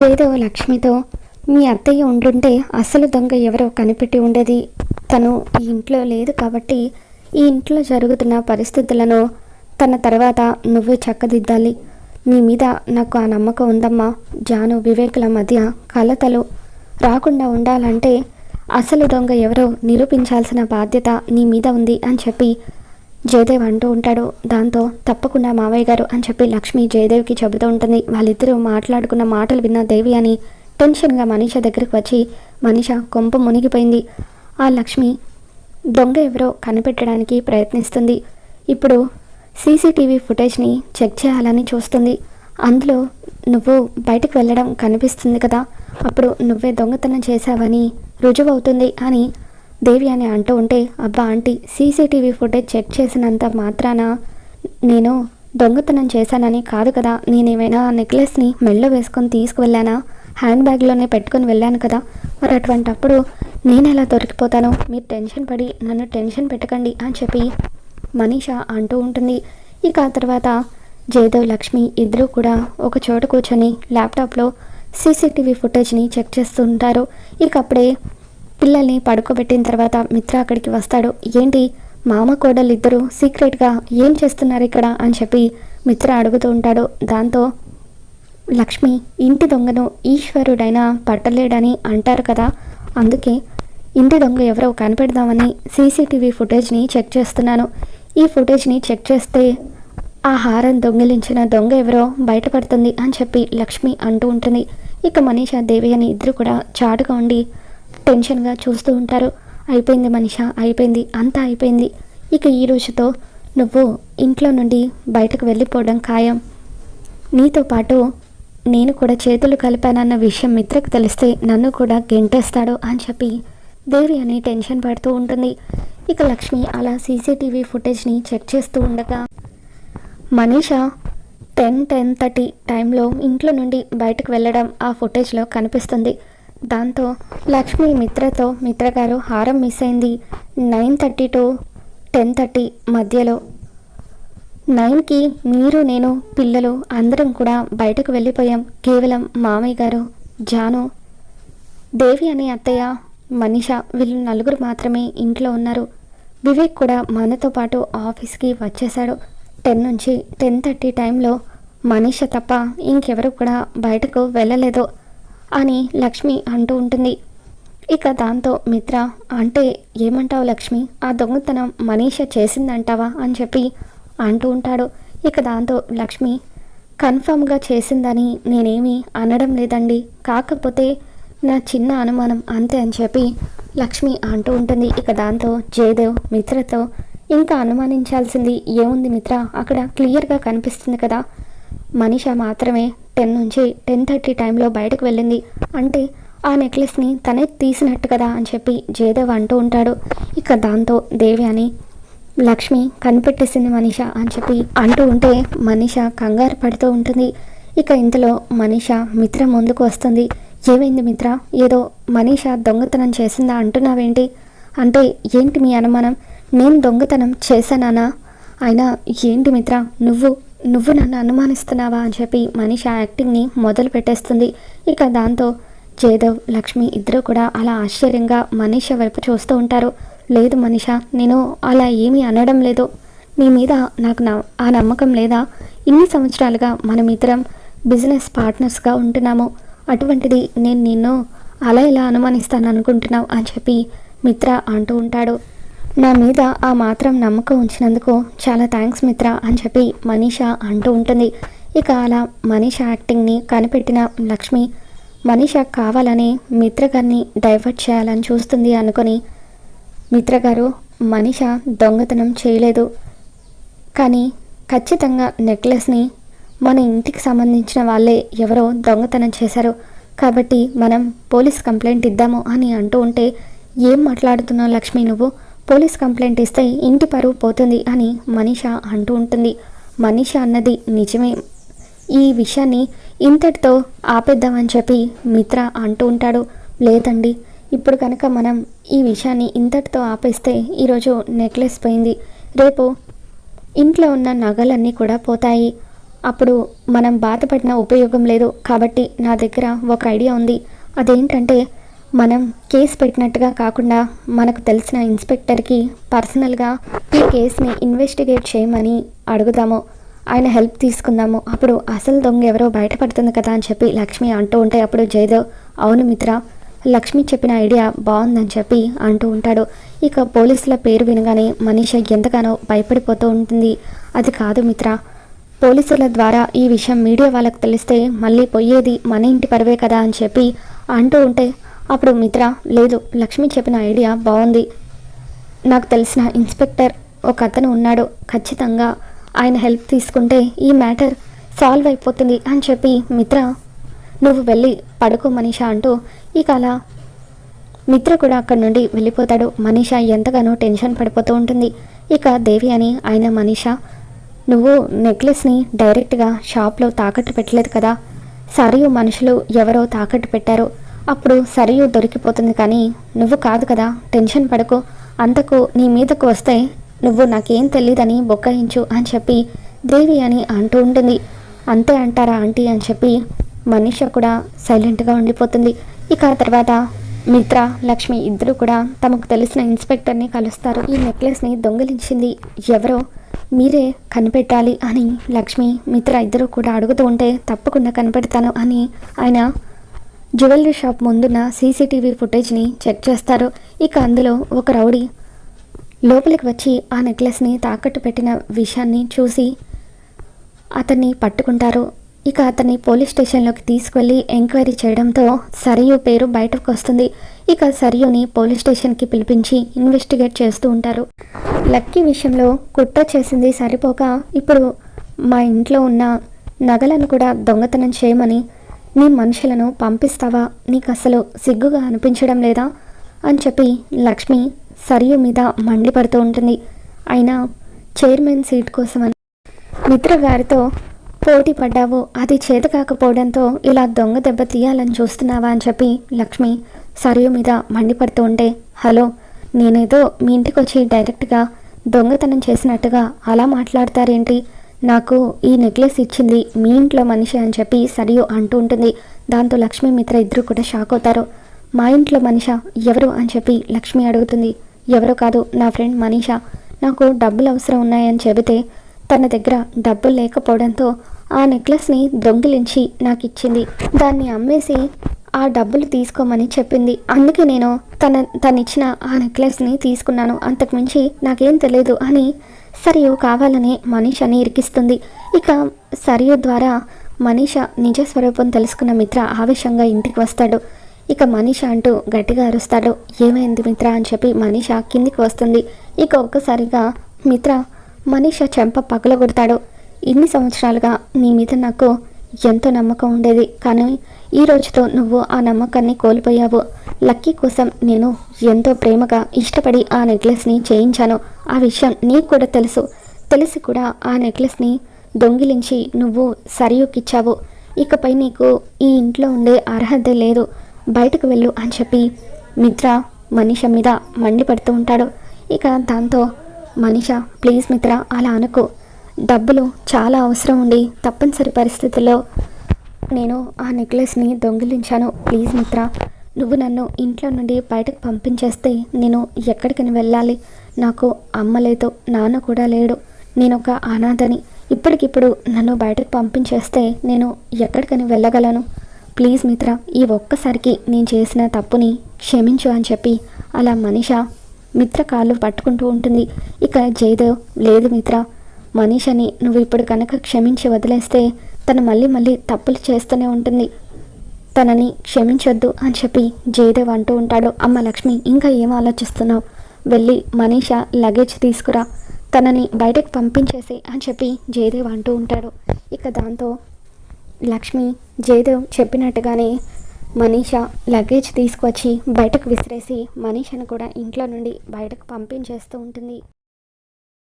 ఏదో లక్ష్మితో మీ అత్తయ్య ఉండుంటే అసలు దొంగ ఎవరో కనిపెట్టి ఉండేది. తను ఈ ఇంట్లో లేదు కాబట్టి ఈ ఇంట్లో జరుగుతున్న పరిస్థితులను తన తర్వాత నువ్వే చక్కదిద్దాలి. నీ మీద నాకు ఆ నమ్మకం ఉందమ్మా. జాను వివేకుల మధ్య కలతలు రాకుండా ఉండాలంటే అసలు దొంగ ఎవరో నిరూపించాల్సిన బాధ్యత నీ మీద ఉంది అని చెప్పి జయదేవ్ అంటూ ఉంటాడు. దాంతో తప్పకుండా మావయ్య గారు అని చెప్పి లక్ష్మి జయదేవ్కి చెబుతూ ఉంటుంది. వాళ్ళిద్దరూ మాట్లాడుకున్న మాటలు విన్న దేవి అని టెన్షన్గా మనీష దగ్గరికి వచ్చి మనీష కొంప మునిగిపోయింది. ఆ లక్ష్మి దొంగ ఎవరో కనిపెట్టడానికి ప్రయత్నిస్తుంది. ఇప్పుడు సీసీటీవీ ఫుటేజ్ని చెక్ చేయాలని చూస్తుంది. అందులో నువ్వు బయటకు వెళ్ళడం కనిపిస్తుంది కదా. అప్పుడు నువ్వే దొంగతనం చేశావని రుజువవుతుంది అని దేవి అని అంటూ ఉంటే అబ్బా ఆంటీ సీసీటీవీ ఫుటేజ్ చెక్ చేసినంత మాత్రాన నేను దొంగతనం చేశానని కాదు కదా. నేనేమైనా నెక్లెస్ని మెళ్ళో వేసుకొని తీసుకువెళ్ళానా? హ్యాండ్ బ్యాగ్లోనే పెట్టుకొని వెళ్ళాను కదా. మరి అటువంటప్పుడు నేను ఎలా దొరికిపోతాను? మీరు టెన్షన్ పడి నన్ను టెన్షన్ పెట్టకండి అని చెప్పి మనీష అంటూ ఉంటుంది. ఇక ఆ తర్వాత జయదేవ్ లక్ష్మి ఇద్దరూ కూడా ఒక చోట కూర్చొని ల్యాప్టాప్లో సీసీటీవీ ఫుటేజ్ని చెక్ చేస్తూ ఉంటారు ఇక అప్పుడే పిల్లల్ని పడుకోబెట్టిన తర్వాత మిత్ర అక్కడికి వస్తాడు. ఏంటి? మామ కోడలు ఇద్దరు సీక్రెట్గా ఏం చేస్తున్నారు ఇక్కడ? అని చెప్పి మిత్ర అడుగుతూ ఉంటాడు. దాంతో లక్ష్మి ఇంటి దొంగను ఈశ్వరుడైనా పట్టలేడని అంటారు కదా. అందుకే ఇంటి దొంగ ఎవరో కనిపెడదామని సీసీటీవీ ఫుటేజ్ని చెక్ చేస్తున్నాను. ఈ ఫుటేజ్ని చెక్ చేస్తే ఆ హారం దొంగిలించిన దొంగ ఎవరో బయటపడుతుంది అని చెప్పి లక్ష్మి అంటూ ఉంటుంది. ఇక మనీషా దేవి అని ఇద్దరు కూడా చాటుగా ఉండి టెన్షన్గా చూస్తూ ఉంటారు. అయిపోయింది మనిష అయిపోయింది అంతా అయిపోయింది. ఇక ఈ రోజుతో నువ్వు ఇంట్లో నుండి బయటకు వెళ్ళిపోవడం ఖాయం. నీతో పాటు నేను కూడా చేతులు కలిపానన్న విషయం మిత్రకు తెలిస్తే నన్ను కూడా గెంటేస్తాడు అని చెప్పి దేవి అని టెన్షన్ పడుతూ ఉంటుంది. ఇక లక్ష్మి అలా సీసీటీవీ ఫుటేజ్ని చెక్ చేస్తూ ఉండగా మనీష టెన్ టెన్ థర్టీ టైంలో ఇంట్లో నుండి బయటకు వెళ్ళడం ఆ ఫుటేజ్లో కనిపిస్తుంది. దాంతో లక్ష్మి మిత్రతో మిత్ర గారు హారం మిస్ అయింది. Nine thirty to ten thirty మధ్యలో. నైన్కి మీరు నేను పిల్లలు అందరం కూడా బయటకు వెళ్ళిపోయాం. కేవలం మామయ్య గారు జాను దేవి అనే అత్తయ్య మనిష వీళ్ళు నలుగురు మాత్రమే ఇంట్లో ఉన్నారు. వివేక్ కూడా మనతో పాటు ఆఫీస్కి వచ్చేశాడు. టెన్ నుంచి టెన్ థర్టీ టైంలో మనీష తప్ప ఇంకెవరు కూడా బయటకు వెళ్ళలేదు. అని లక్ష్మి అంటూ ఉంటుంది. ఇక దాంతో మిత్ర అంటే ఏమంటావు లక్ష్మి? ఆ దొంగతనం మనీష చేసిందంటావా? అని చెప్పి అంటూ ఉంటాడు. ఇక దాంతో లక్ష్మి కన్ఫామ్గా చేసిందని నేనేమీ అనడం లేదండి. కాకపోతే నా చిన్న అనుమానం అంతే అని చెప్పి లక్ష్మి అంటూ ఉంటుంది. ఇక దాంతో జయదేవ్ మిత్రతో ఇంకా అనుమానించాల్సింది ఏముంది మిత్ర? అక్కడ క్లియర్గా కనిపిస్తుంది కదా. మనిష మాత్రమే టెన్ నుంచి టెన్ థర్టీ టైంలో బయటకు వెళ్ళింది. అంటే ఆ నెక్లెస్ని తనే తీసినట్టు కదా అని చెప్పి జయదేవ్ అంటూ ఉంటాడు. ఇక దాంతో దేవి అని లక్ష్మి కనిపెట్టేసింది మనీష అని చెప్పి అంటూ ఉంటే మనీష కంగారు పడుతూ ఉంటుంది. ఇక ఇంతలో మనీష మిత్ర ముందుకు వస్తుంది. ఏమైంది మిత్ర? ఏదో మనీష దొంగతనం చేసిందా అంటున్నావేంటి? అంటే ఏంటి మీ అనుమానం? నేను దొంగతనం చేశానా అయినా ఏంటి మిత్ర? నువ్వు నువ్వు నన్ను అనుమానిస్తున్నావా అని చెప్పి మనీష యాక్టింగ్ని మొదలు పెట్టేస్తుంది. ఇక దాంతో జయదేవ్ లక్ష్మి ఇద్దరు కూడా అలా ఆశ్చర్యంగా మనీష వైపు చూస్తూ ఉంటారు. లేదు మనీష నేను అలా ఏమీ అనడం లేదు. నీ మీద నాకు నా ఆ నమ్మకం లేదా? ఇన్ని సంవత్సరాలుగా మనం ఇద్దరం బిజినెస్ పార్ట్నర్స్గా ఉంటున్నాము. అటువంటిది నేను నిన్ను అలా ఇలా అనుమానిస్తాను అనుకుంటున్నావు అని చెప్పి మిత్ర అంటూ ఉంటాడు. నా మీద ఆ మాత్రం నమ్మకం ఉంచినందుకు చాలా థ్యాంక్స్ మిత్ర అని చెప్పి మనీష అంటూ ఉంటుంది. ఇక అలా మనీష యాక్టింగ్ని కనిపెట్టిన లక్ష్మి మనీష కావాలని మిత్ర గారిని డైవర్ట్ చేయాలని చూస్తుంది అనుకొని మిత్ర గారు మనీష దొంగతనం చేయలేదు. కానీ ఖచ్చితంగా నెక్లెస్ని మన ఇంటికి సంబంధించిన వాళ్ళే ఎవరో దొంగతనం చేశారు. కాబట్టి మనం పోలీస్ కంప్లైంట్ ఇద్దాము అని అంటూ ఉంటే ఏం మాట్లాడుతున్నావు లక్ష్మి నువ్వు? పోలీస్ కంప్లైంట్ ఇస్తే ఇంటి పరువు పోతుంది అని మనీష అంటూ ఉంటుంది. మనీష అన్నది నిజమే. ఈ విషయాన్ని ఇంతటితో ఆపేద్దామని చెప్పి మిత్ర అంటూ ఉంటాడు. లేదండి ఇప్పుడు కనుక మనం ఈ విషయాన్ని ఇంతటితో ఆపేస్తే ఈరోజు నెక్లెస్ పోయింది. రేపు ఇంట్లో ఉన్న నగలన్నీ కూడా పోతాయి. అప్పుడు మనం బాధపడిన ఉపయోగం లేదు కాబట్టి నా దగ్గర ఒక ఐడియా ఉంది. అదేంటంటే మనం కేసు పెట్టినట్టుగా కాకుండా మనకు తెలిసిన ఇన్స్పెక్టర్కి పర్సనల్గా ఈ కేసుని ఇన్వెస్టిగేట్ చేయమని అడుగుదాము. ఆయన హెల్ప్ తీసుకుందాము. అప్పుడు అసలు దొంగ ఎవరో బయటపడుతుంది కదా అని చెప్పి లక్ష్మి అంటూ ఉంటే అప్పుడు జయదేవ్ అవును మిత్ర లక్ష్మి చెప్పిన ఐడియా బాగుందని చెప్పి అంటూ ఉంటాడు. ఇక పోలీసుల పేరు వినగానే మనీష ఎంతగానో భయపడిపోతూ ఉంటుంది. అది కాదు మిత్ర పోలీసుల ద్వారా ఈ విషయం మీడియా వాళ్ళకు తెలిస్తే మళ్ళీ పోయేది మన ఇంటి పరువే కదా అని చెప్పి అంటూ ఉంటే అప్పుడు మిత్ర లేదు లక్ష్మి చెప్పిన ఐడియా బాగుంది నాకు తెలిసిన ఇన్స్పెక్టర్ ఒక అతను ఉన్నాడు. ఖచ్చితంగా ఆయన హెల్ప్ తీసుకుంటే ఈ మ్యాటర్ సాల్వ్ అయిపోతుంది అని చెప్పి మిత్ర నువ్వు వెళ్ళి పడుకో మనీష అంటూ ఇక అలా మిత్ర కూడా అక్కడి నుండి వెళ్ళిపోతాడు. మనీష ఎంతగానో టెన్షన్ పడిపోతూ ఉంటుంది. ఇక దేవి అని ఆయన మనీష నువ్వు నెక్లెస్ని డైరెక్ట్గా షాప్లో తాకట్టు పెట్టలేదు కదా. సరియు మనుషులు ఎవరో తాకట్టు పెట్టారు. అప్పుడు సరియు దొరికిపోతుంది కానీ నువ్వు కాదు కదా టెన్షన్ పడకు. అంతకు నీ మీదకు వస్తే నువ్వు నాకేం తెలీదని బొక్కాయించు అని చెప్పి దేవి అని అంటూ ఉంటుంది. అంతే అంటారా ఆంటీ అని చెప్పి మనిష కూడా సైలెంట్గా ఉండిపోతుంది. ఇక తర్వాత మిత్ర లక్ష్మి ఇద్దరు కూడా తమకు తెలిసిన ఇన్స్పెక్టర్ని కలుస్తారు. ఈ నెక్లెస్ని దొంగిలించింది ఎవరో మీరే కనిపెట్టాలి అని లక్ష్మి మిత్ర ఇద్దరు కూడా అడుగుతూ ఉంటే తప్పకుండా కనిపెడతాను అని ఆయన జ్యువెలరీ షాప్ ముందున్న సీసీటీవీ ఫుటేజ్ని చెక్ చేస్తారు. ఇక అందులో ఒక రౌడీ లోపలికి వచ్చి ఆ నెక్లెస్ని తాకట్టు పెట్టిన విషయాన్ని చూసి అతన్ని పట్టుకుంటారు. ఇక అతన్ని పోలీస్ స్టేషన్లోకి తీసుకువెళ్ళి ఎంక్వైరీ చేయడంతో సరియు పేరు బయటకు వస్తుంది. ఇక సరియుని పోలీస్ స్టేషన్కి పిలిపించి ఇన్వెస్టిగేట్ చేస్తూ ఉంటారు. లక్కీ విషయంలో కుట్ర చేసింది సరిపోక ఇప్పుడు మా ఇంట్లో ఉన్న నగలను కూడా దొంగతనం చేయమని నీ మనుషులను పంపిస్తావా? నీకు అసలు సిగ్గుగా అనిపించడం లేదా? అని చెప్పి లక్ష్మి సరియు మీద మండిపడుతూ ఉంటుంది. అయినా చైర్మన్ సీట్ కోసమని. మిత్ర గారితో పోటీ పడ్డావు. అది చేత కాకపోవడంతో ఇలా దొంగ దెబ్బ తీయాలని చూస్తున్నావా అని చెప్పి లక్ష్మి సరియు మీద మండిపడుతూ ఉంటే హలో నేనేదో మీ ఇంటికి వచ్చి డైరెక్ట్గా దొంగతనం చేసినట్టుగా అలా మాట్లాడతారేంటి? నాకు ఈ నెక్లెస్ ఇచ్చింది మీ ఇంట్లో మనిషి అని చెప్పి సరియు అంటూ ఉంటుంది. దాంతో లక్ష్మి మిత్ర ఇద్దరు కూడా షాక్ అవుతారు. మా ఇంట్లో మనిష? ఎవరు? అని చెప్పి లక్ష్మి అడుగుతుంది. ఎవరో కాదు నా ఫ్రెండ్ మనీష. నాకు డబ్బులు అవసరం ఉన్నాయని చెబితే తన దగ్గర డబ్బులు లేకపోవడంతో ఆ నెక్లెస్ని దొంగిలించి నాకు ఇచ్చింది. దాన్ని అమ్మేసి ఆ డబ్బులు తీసుకోమని చెప్పింది. అందుకే నేను తన తనిచ్చిన ఆ నెక్లెస్ని తీసుకున్నాను. అంతకుమించి నాకేం తెలియదు అని సరియు కావాలని మనీషని ఇరికిస్తుంది. ఇక సరియు ద్వారా మనీష నిజ స్వరూపం తెలుసుకున్న మిత్ర ఆవేశంగా ఇంటికి వస్తాడు. ఇక మనీష అంటూ గట్టిగా అరుస్తాడు. ఏమైంది మిత్ర అని చెప్పి మనీష కిందికి వస్తుంది. ఇక ఒక్కసారిగా మిత్ర మనీష చెంప పగలగొడతాడు. ఇన్ని సంవత్సరాలుగా నీ మీద నాకు ఎంతో నమ్మకం ఉండేది. కానీ ఈ రోజుతో నువ్వు ఆ నమ్మకాన్ని కోల్పోయావు. లక్కీ కోసం నేను ఎంతో ప్రేమగా ఇష్టపడి ఆ నెక్లెస్ని చేయించాను. ఆ విషయం నీకు కూడా తెలుసు. తెలిసి కూడా ఆ నెక్లెస్ని దొంగిలించి నువ్వు సరియుక్కిచ్చావు ఇకపై నీకు ఈ ఇంట్లో ఉండే అర్హత లేదు. బయటకు వెళ్ళు అని చెప్పి మిత్ర మనిష మీద మండిపడుతూ ఉంటాడు. ఇక దాంతో మనిష ప్లీజ్ మిత్ర అలా అనుకో. డబ్బులు చాలా అవసరం ఉండి తప్పనిసరి పరిస్థితుల్లో నేను ఆ నెక్లెస్ని దొంగిలించాను. ప్లీజ్ మిత్ర నువ్వు నన్ను ఇంట్లో నుండి బయటకు పంపించేస్తే నేను ఎక్కడికని వెళ్ళాలి. నాకు అమ్మ లేదు నాన్న కూడా లేడు. నేను ఒక అనాథని. ఇప్పటికిప్పుడు నన్ను బయటకు పంపించేస్తే నేను ఎక్కడికని వెళ్ళగలను. ప్లీజ్ మిత్ర ఈ ఒక్కసారికి నేను చేసిన తప్పుని క్షమించు అని చెప్పి అలా మనిష మిత్ర కాళ్ళు పట్టుకుంటూ ఉంటుంది. ఇక జయదేవ్ లేదు మిత్ర మనీషని నువ్వు ఇప్పుడు కనుక క్షమించి వదిలేస్తే తను మళ్ళీ మళ్ళీ తప్పులు చేస్తూనే ఉంటుంది. తనని క్షమించొద్దు అని చెప్పి జయదేవ్ అంటూ ఉంటాడు. అమ్మ లక్ష్మి ఇంకా ఏం ఆలోచిస్తున్నావు? వెళ్ళి మనీష లగేజ్ తీసుకురా. తనని బయటకు పంపించేసి అని చెప్పి జయదేవ్ అంటూ ఉంటాడు. ఇక దాంతో లక్ష్మి జయదేవ్ చెప్పినట్టుగానే మనీష లగేజ్ తీసుకొచ్చి బయటకు విసిరేసి మనీషను కూడా ఇంట్లో నుండి బయటకు పంపించేస్తూ ఉంటుంది.